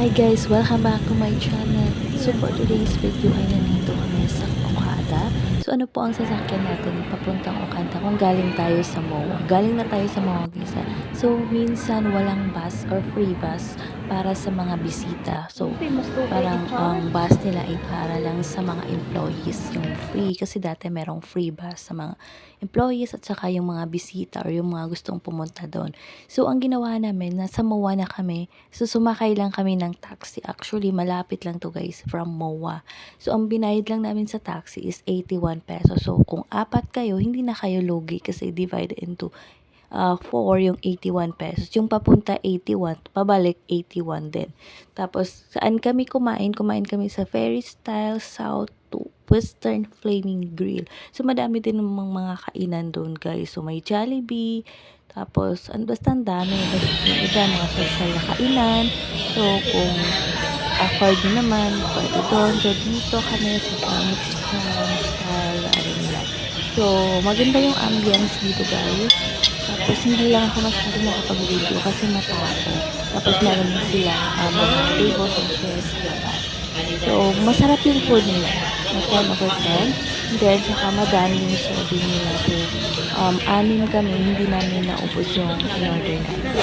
Hi guys, welcome back to my channel. So for today's video ay nandito kami sa Okada. So ano po ang sasakyan natin papuntang Okada kung galing tayo sa MOA. Galing na tayo sa MOA Gisa. So minsan walang bus or free bus para sa mga bisita. So parang ang bus nila ay para lang sa mga employees yung free kasi dati merong free bus sa mga employees at saka yung mga bisita or yung mga gustong pumunta doon. So ang ginawa namin, nasa MOA na kami. So sumakay lang kami ng taxi. Actually, malapit lang to guys from MOA. So ang binayad lang namin sa taxi is 81 pesos. So kung apat kayo, hindi na kayo lugi kasi divided into uh, 4 yung 81 pesos. Yung papunta 81, pabalik 81 din. Tapos, saan kami kumain? Kumain kami sa Ferry Style South to Western Flaming Grill. So, madami din namang mga kainan doon, guys. So, may Jollibee. Tapos, ano, basta ang dami. Basta iba, mga social na kainan. So, kung afford naman, pwede doon. So, dito kami sa Mexican style. So, maganda yung ambience dito, guys. Tapos, hindi lang ako masyado nakapag-video kasi matao. Tapos, meron sila uh, mga tables and chairs labas. So, masarap yung food nila. Na 10 over 10. Then, saka madami yung serving nila. So, um, anim kami, hindi namin naubos yung in-order namin.